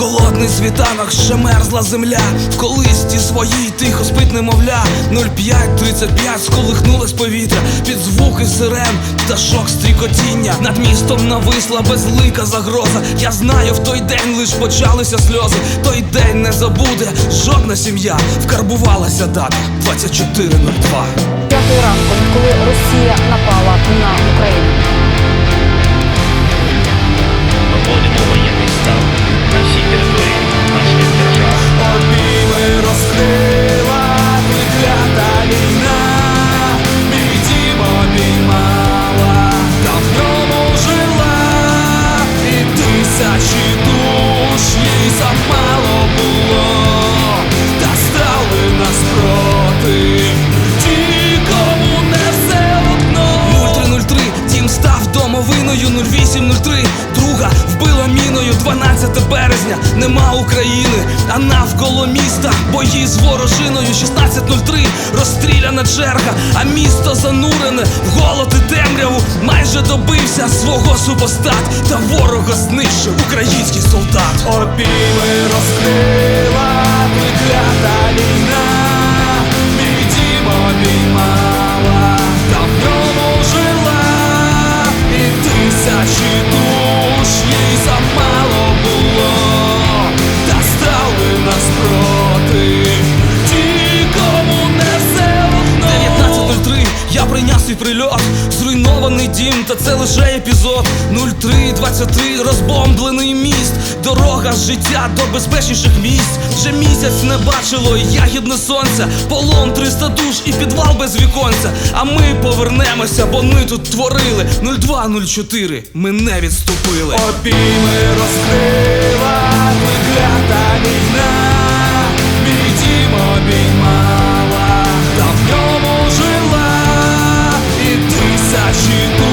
Холодний світанок, ще мерзла земля. В колисті своїй тихо спить немовля. 05.35 сколихнулось повітря під звуки сирен, пташок стрікотіння. Над містом нависла безлика загроза. Я знаю, в той день лиш почалися сльози. Той день не забуде жодна сім'я. Вкарбувалася дата 24.02. П'ятої ранку, коли Росія домовиною 0803 Друга вбила міною 12 березня, нема України, а навколо міста бої з ворожиною. 16.03 розстріляна черга, а місто занурене. В голод і темряву майже добився свого супостат. Та ворога знищив український солдат. Обійми розкрила клята війна, прильот, зруйнований дім, та це лише епізод 03.23 розбомблений міст, дорога життя до безпечніших місць. Вже місяць не бачило ягідне сонця, полон 300 душ і підвал без віконця. А ми повернемося, бо ми тут творили 0204, ми не відступили. Обійми війна. しく